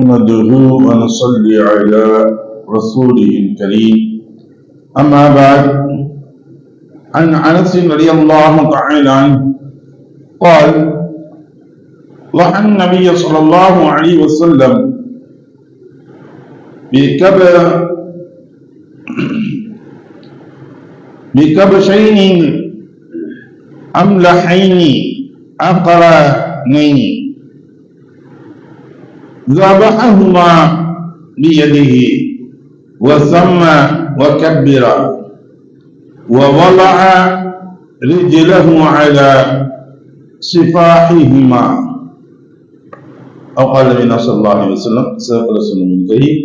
نحمده ونصلي على رسوله الكريم. أما بعد عن أنس رضي الله تعالى عنه قال ضحى النبي صلى الله عليه وسلم بكب بكبشين أملحين أقرنين. ذبحهما بيده وسمى وكبر ووضع رجله على سفاحهما أو قال النبي صلى الله عليه وسلم سيق رسول من كريم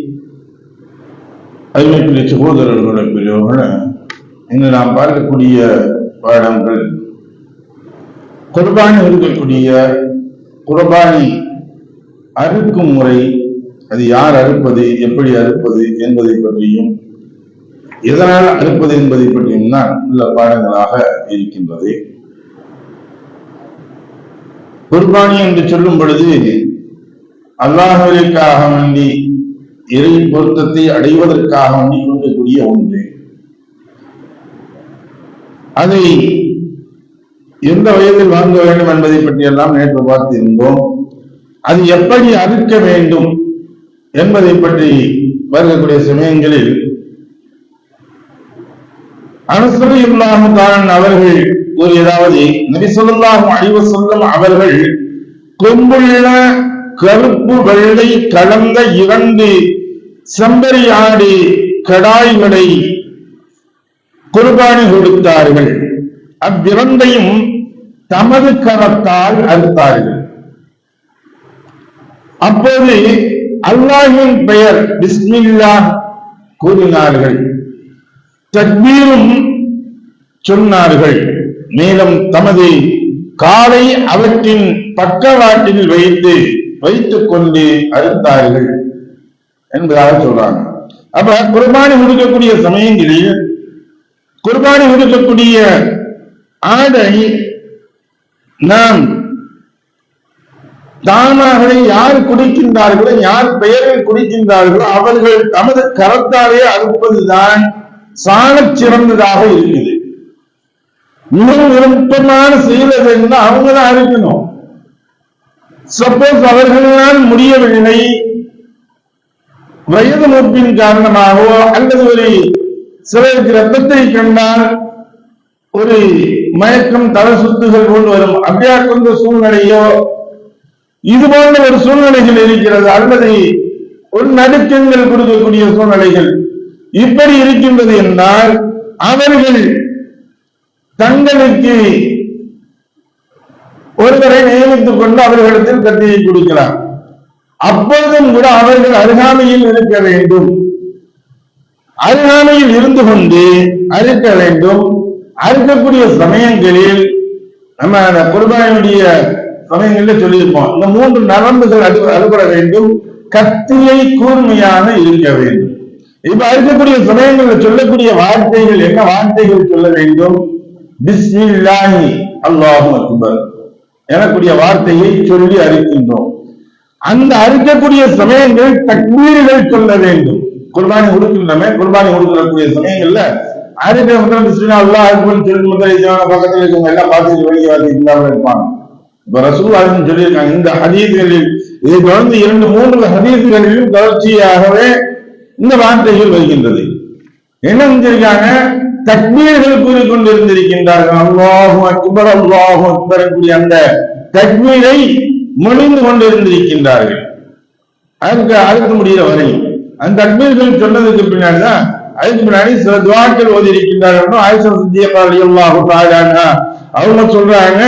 அருமைக்குரிய சகோதரர்களை பெரியவர்கள இன்று நாம் பார்க்கக்கூடிய பாடங்கள் குர்பானி இருக்கக்கூடிய குர்பானி அறுக்கும் முறை அது யார் அறுப்பது எப்படி அறுப்பது என்பதை பற்றியும் எதனால் அறுப்பது என்பதை பற்றியும் தான் உள்ள பாடங்களாக இருக்கின்றது. குர்பானி என்று சொல்லும் பொழுது அல்லாஹர்களுக்காக வேண்டி இறை பொருத்தத்தை அடைவதற்காக வேண்டி கொடுக்கக்கூடிய ஒன்று. அதை எந்த வயதில் வாங்க வேண்டும் என்பதை பற்றியெல்லாம் நேற்று பார்த்திருந்தோம். அது எப்படி அறுக்க வேண்டும் என்பதை பற்றி வருகக்கூடிய சமயங்களில் அனுசரி இல்லாமல் அவர்கள் கூறியதாவது நபி சொல்லாஹும் அழிவு சொல்லும் அவர்கள் கொம்புள்ள கருப்பு வெள்ளை கலந்த இரண்டு செம்பரி ஆடி கடாய்களை குர்பானி கொடுத்தார்கள். அவ்விரண்டையும் தமது கரத்தால் அறுத்தார்கள். அப்போது அல்லாஹின் பெயர் பிஸ்மில்லா கூறினார்கள். தக்பீரும் சொன்னார்கள் மேலும் தமது காலை அவற்றின் பக்கவாட்டில் வைத்து வைத்துக் கொண்டு அறுத்தார்கள் என்பதாக சொல்றாங்க. அப்ப குர்பானி கொடுக்கக்கூடிய சமயங்களில் குர்பானி கொடுக்கக்கூடிய ஆடை நாம் தானாகவே யார் குடிக்கின்றார்களோ யார் பெயரில் குடிக்கின்றார்களோ அவர்கள் தமது கரத்தாலே அறுப்பதுதான் சாணச் சிறந்ததாக இருக்குது. மிகவும் விருப்பமான செய்வது என்று அவங்க தான் அறுக்கணும் சப்போஸ் அவர்களால் முடியவில்லை. வயது மூப்பின் காரணமாகவோ அல்லது ஒரு சிலருக்கு ரத்தத்தை கண்டால் ஒரு மயக்கம் தலை சுத்துகள் கொண்டு வரும். அப்படியா கொண்ட சூழ்நிலையோ இது போன்ற ஒரு சூழ்நிலைகள் இருக்கிறது. அல்லது ஒரு நடுக்கங்கள் கொடுக்கக்கூடிய சூழ்நிலைகள் இப்படி இருக்கின்றது என்றால் அவர்கள் தங்களுக்கு ஒருவரை நியமித்துக் கொண்டு அவர்களிடத்தில் கத்தியை கொடுக்கிறார் அப்பொழுதும் கூட அவர்கள் அருகாமையில் இருக்க வேண்டும். அருகாமையில் இருந்து கொண்டு அறுக்க வேண்டும். அறுக்கக்கூடிய சமயங்களில் நம்ம அந்த குர்பானியுடைய சமயங்களில் சொல்லியிருப்போம். இந்த மூன்று நரம்புகள் அறு அறுபட வேண்டும். கத்தியை கூர்மையாக இருக்க வேண்டும். இப்ப அறுக்கக்கூடிய சமயங்களில் சொல்லக்கூடிய வார்த்தைகள் என்ன வார்த்தைகள் சொல்ல வேண்டும்? பிஸ்மில்லாஹி அல்லாஹு அக்பர் எனக்கூடிய வார்த்தையை சொல்லி அறிக்கின்றோம் அந்த அறிக்கக்கூடிய சமயங்கள் தக்மீர்கள் சொல்ல வேண்டும். குர்பானி கொடுக்கின்றமே குர்பானி கொடுக்கக்கூடிய சமயங்கள்ல அறிக்கை முதல் பிஸ்மில்லா அல்லாஹ் அக்பர் சொல்லி முதல் பக்கத்தில் இருக்கவங்க எல்லாம் பார்த்து வெளியே வார்த்தை இருந்தாலும் இருப்பாங்க. இப்ப ரசூல்லாவின் சொல்லியிருக்காங்க இந்த ஹதீதுகளில் இதை தொடர்ந்து இரண்டு மூன்று ஹதீஸ்களிலும் தொடர்ச்சியாகவே இந்த வார்த்தைகள் வருகின்றது. என்ன செஞ்சிருக்காங்க? தக்மீர்கள் கூறிக்கொண்டிருந்திருக்கின்றார்கள். அல்லாஹு அக்பர் அல்லாஹு அக்பர் கூடிய அந்த தக்மீரை மொழிந்து கொண்டிருந்திருக்கின்றார்கள். அதுக்கு அதுக்கு முடிகிற வரை அந்த தக்மீர்கள் சொன்னதுக்கு பின்னாடி தான் அதுக்கு பின்னாடி சில துவாக்கள் ஓதி இருக்கின்றார்கள் ஆயிஷா சித்தியப்பா அல்லாஹு அவங்க சொல்றாங்க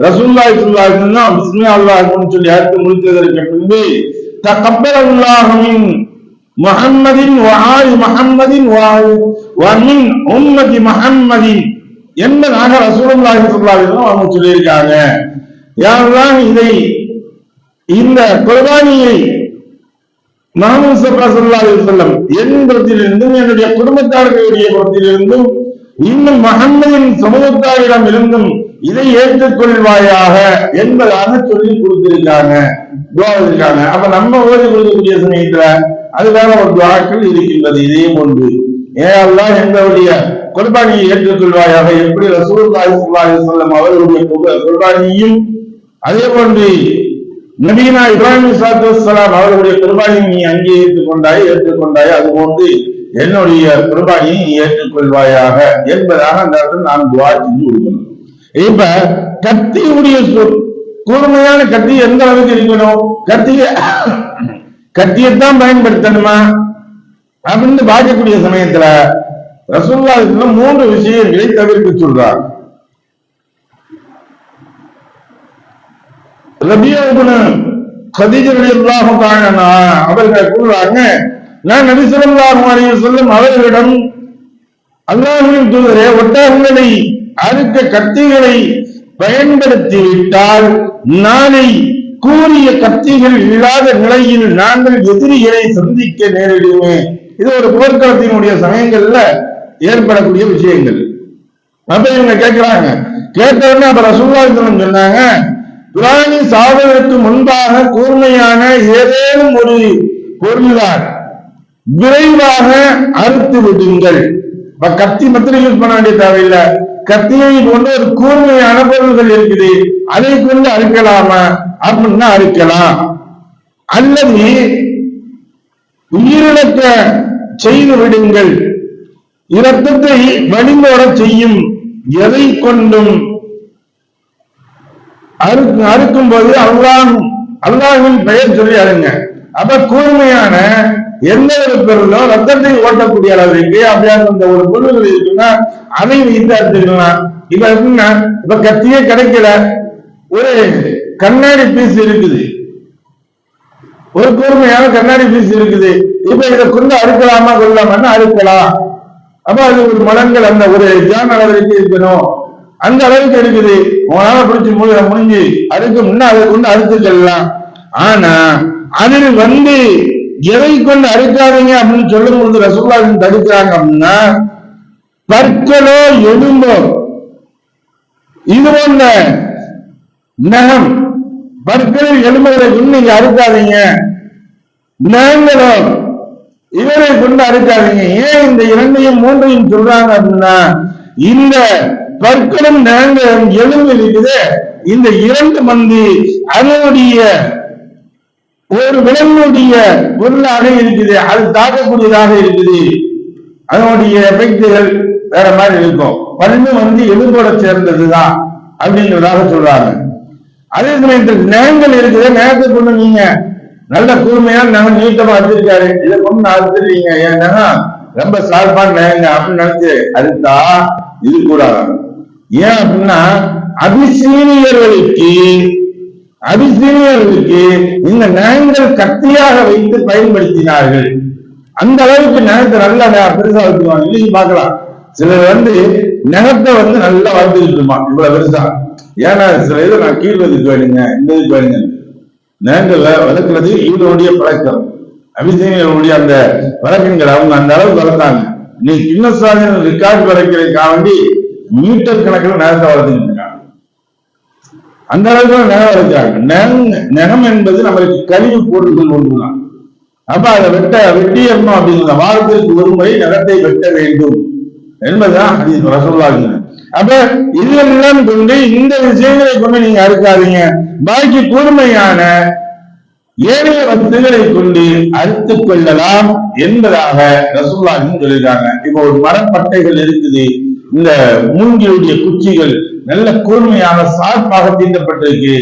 ரசூல்லாய் சொல்லாஹுன்னா பிஸ்மில்லா அல்லாஹ்னு சொல்லி அறுத்து முடித்ததற்கு பின்பு தகப்பர் அல்லாஹுவின் முஹம்மதின் வாய் முஹம்மதின் வமின் உம்மதி முஹம்மதின் என்பதாக ரசூலுல்லாஹி ஸல்லல்லாஹு அலைஹி அவங்க சொல்லியிருக்காங்க. யாரெல்லாம் இதை இந்த குர்பானியை முகமது சல்லா சல்லா அலி சொல்லம் என் புறத்திலிருந்தும் என்னுடைய குடும்பத்தார்களுடைய புறத்திலிருந்தும் இன்னும் மகன்மையின் சமூகத்தாரிடம் இருந்தும் இதை ஏற்றுக்கொள்வாயாக என்பதாக சொல்லி கொடுத்திருக்காங்க துவா இருக்காங்க அப்ப நம்ம ஓதி கொடுக்கக்கூடிய சமயத்துல அதுக்கான ஒரு துவாக்கள் இருக்கின்றது. இதையும் ஒன்று ஏன் எங்களுடைய குர்பானியை ஏற்றுக்கொள்வாயாக எப்படி ரசூலுல்லாஹி ஸல்லல்லாஹு அலைஹி அவர்களுடைய குர்பானியையும் அதே போன்று நபீனா இப்ராஹிம் சாத்து வலாம் அவர்களுடைய குர்பானியை நீ அங்கே ஏற்றுக்கொண்டாய் ஏற்றுக்கொண்டாய் அது போன்று என்னுடைய குர்பானியை நீ ஏற்றுக்கொள்வாயாக என்பதாக அந்த இடத்துல நான் துவா செஞ்சு கொடுக்கணும். இப்ப கத்தியுடைய சொல் கூர்மையான கத்தி எந்த அளவுக்கு இருக்கணும்? கத்திய கத்தியத்தான் பயன்படுத்தணுமா? அப்படின்னு பார்க்கக்கூடிய சமயத்துல ரசூல்லா மூன்று விஷயங்களை தவிர்த்து சொல்றாங்க. ரபியாபுன கதிஜர்களாக காணனா அவர்கள் கூறுறாங்க நான் நபிசல்லாஹு அலைஹி சொல்லும் அவர்களிடம் அல்லாஹுவின் தூதரே ஒட்டகங்களை அறுக்க கத்திகளை பயன்படுத்தி விட்டால் நாளை கூறிய கத்திகள் இல்லாத நிலையில் நாங்கள் எதிரிகளை சந்திக்க நேரிடுமே. இது ஒரு போர்க்களத்தினுடைய சமயங்கள்ல ஏற்படக்கூடிய விஷயங்கள். அப்ப இவங்க கேட்கிறாங்க. கேட்டவுடனே அப்ப ரசூல்லாசனம் சொன்னாங்க பிராணி சாவதற்கு முன்பாக கூர்மையான ஏதேனும் ஒரு பொருள்தான். விரைவாக அறுத்து விடுங்கள். கத்தி மாத்திரம் யூஸ் பண்ண வேண்டிய தேவையில்லை. கத்தியை போன்ற ஒரு கூர்மையான பொருள்கள் இருக்குது. அதை கொண்டு அறுக்கலாமா? அப்படின்னா அறுக்கலாம். அல்லது உயிரிழக்க செய்து விடுங்கள். இரத்தத்தை வழிமோட செய்யும். எதை கொண்டும் அறுக்கும் அறுக்கும் போது அல்லாஹ் அல்லாஹின் பெயர் சொல்லி அறுங்க அப்ப கூர்மையான எந்த ஒரு பொருளோ ரத்தத்தை ஓட்டக்கூடிய அளவுக்கு அப்படியான அந்த ஒரு பொருள்கள் இருக்குன்னா அதை இந்த அறுத்துக்கலாம் இப்ப எப்படின்னா இப்ப கத்தியே கிடைக்கல. ஒரு கண்ணாடி பீஸ் இருக்குது. ஒரு கூர்மையான கண்ணாடி பீஸ் இருக்குது. இப்ப இதை கொண்டு அறுக்கலாமா கொள்ளலாமா அறுக்கலாம். அப்ப அது ஒரு மலங்கள் அந்த ஒரு ஜான் அளவிற்கு இருக்கணும். அந்த அளவுக்கு இருக்குது. உங்களால பிடிச்சி முடிஞ்சு அதுக்கு முன்னே அதை கொண்டு செல்லலாம் ஆனா அதில் வந்து எதை கொண்டு அறுக்காதீங்க அப்படின்னு சொல்லும் பொழுது ரசகுல்லாவின் தடுக்கிறாங்க அப்படின்னா பற்களோ எலும்போ. இது போன்ற நகம் பற்களில் எலும்புகளை கொண்டு நீங்க அறுக்காதீங்க. நகங்களோ இவரை கொண்டு அறுக்காதீங்க. ஏன் இந்த இரண்டையும் மூன்றையும் சொல்றாங்க அப்படின்னா இந்த பற்களும் நகங்களும் எலும்பு இருக்குது இந்த இரண்டு மந்தி அதனுடைய ஒரு விலங்குடைய பொருளாக இருக்குது. அது தாக்கக்கூடியதாக இருக்குது. அதனுடைய எஃபெக்டுகள் வேற மாதிரி இருக்கும். பல்லு வந்து எலும்போட சேர்ந்ததுதான் அப்படின்றதாக சொல்றாங்க. அதே சமயத்தில் நேங்கள் இருக்குது நேரத்தை கொண்டு நீங்க நல்ல கூர்மையான நாங்க நீட்டமா அறுத்திருக்காரு இதை கொண்டு நான் அறுத்துருவீங்க ஏன்னா நகம் ரொம்ப சார்பான நேங்க அப்படின்னு நினைச்சு அறுத்தா இது கூடாது. ஏன் அப்படின்னா அபிசீனியர்களுக்கு அபிசீனியர்களுக்கு இந்த நகங்கள் கத்தியாக வைத்து பயன்படுத்தினார்கள். அந்த அளவுக்கு நகத்தை நல்லா பெருசா வச்சுக்குவாங்க. இன்னைக்கு பார்க்கலாம். சிலர் வந்து நகத்தை வந்து நல்லா வளர்த்துக்கிட்டு இருப்பான் இவ்வளவு பெருசா. ஏன்னா சில இதை நான் கீழ் இதுக்கு வேணுங்க இந்த இதுக்கு வேணுங்க. நகங்கள்ல வளர்க்கிறது இவருடைய பழக்கம். அபிசீனியர்களுடைய அந்த வழக்கங்கள் அவங்க அந்த அளவுக்கு வளர்த்தாங்க. நீ கிண்ணசாமி ரெக்கார்டு வளர்க்கிறதுக்காக வேண்டி மீட்டர் கணக்கில் நகத்தை வளர்த்துக்கிட்டு இருக்காங்க. அந்த அளவுக்கு நிலம் வளர்க்கிறாங்க. நகம் என்பது நம்மளுக்கு கழிவு பொருள்கள் ஒன்றுதான். அப்ப அதை வெட்ட வெட்டியறணும் அப்படிங்கிற வாரத்திற்கு ஒரு முறை நிலத்தை வெட்ட வேண்டும். என்பதுதான் அது ரசோல்லாங்க அப்ப இதெல்லாம் கொண்டு இந்த விஷயங்களை கொண்டு நீங்க அறுக்காதீங்க. பாக்கி கூர்மையான ஏனைய வஸ்துகளை கொண்டு அறுத்துக் கொள்ளலாம் என்பதாக ரசோல்லாங்க சொல்லியிருக்காங்க. இப்போ ஒரு மரப்பட்டைகள் இருக்குது. இந்த மூங்கிலுடைய குச்சிகள் நல்ல கூர்மையான சார்பாக தீட்டப்பட்டிருக்கு.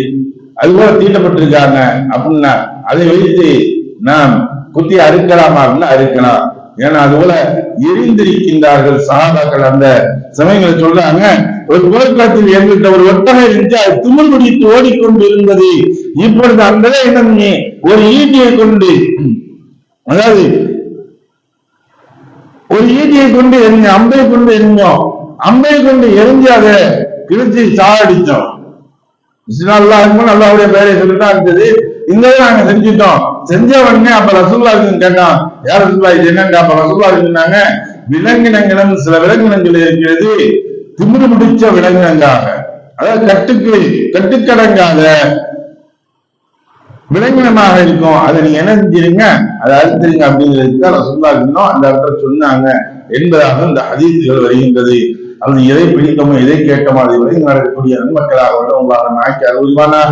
அது போல தீட்டப்பட்டிருக்காங்க அப்படின்னா அதை வைத்து நாம் குத்தி அறுக்கலாமா அப்படின்னா அறுக்கலாம். ஏன்னா அது போல எரிந்திருக்கின்றார்கள் சகாபாக்கள் அந்த சமயங்களை சொல்றாங்க ஒரு போர்க்களத்தில் எங்கிட்ட ஒரு ஒட்டகம் இருந்துச்சு அது துமல் பிடித்து ஓடிக்கொண்டு இருந்தது. இப்பொழுது அந்த என்ன ஒரு ஈட்டியை கொண்டு அதாவது ஒரு ஈட்டியை கொண்டு எரிஞ்சோம் அம்பை கொண்டு எரிஞ்சோம் அம்பை கொண்டு எரிஞ்சு அதை கிழிச்சு சாடிச்சோம் நல்லா இருக்கும் நல்லாவுடைய பெயரை சொல்லிட்டு இருந்தது. இந்த நாங்க செஞ்சுட்டோம். செஞ்ச உடனே அப்ப ரசூல்லா கேட்டான் யார் ரசூல்லா இது என்னங்க அப்ப ரசூல்லா சொன்னாங்க விலங்கினங்களும் சில விலங்கினங்கள் இருக்கிறது. திமிரு பிடிச்ச விலங்கினங்காக அதாவது கட்டுக்கு கட்டுக்கடங்காத விலங்கினமாக இருக்கும். அதை நீங்க என்ன செஞ்சிருங்க? அதை அறுத்துருங்க. அப்படிங்கிறது தான் ரசூல்லா இன்னும் அந்த இடத்துல சொன்னாங்க என்பதாக இந்த அதிர்ச்சிகள் வருகின்றது. அது எதை பிடித்தமோ எதை கேட்டமோ அதை விரைந்து நடக்கக்கூடிய நன்மக்களாக உள்ளவங்களாக நாய்க்கு அருள்வானாக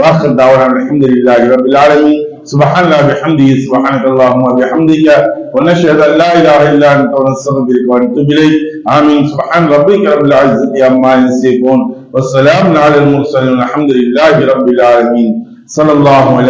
வாசல் தாவரான் அலமதுல்லாஹி ரபில் ஆலமீன் سبحان الله بحمده سبحانك اللهم وبحمدك ونشهد ان لا اله الا انت ونستغفرك ونتوب اليك امين سبحان ربك رب العزه عما يصفون والسلام على المرسلين الحمد لله رب العالمين صلى الله عليه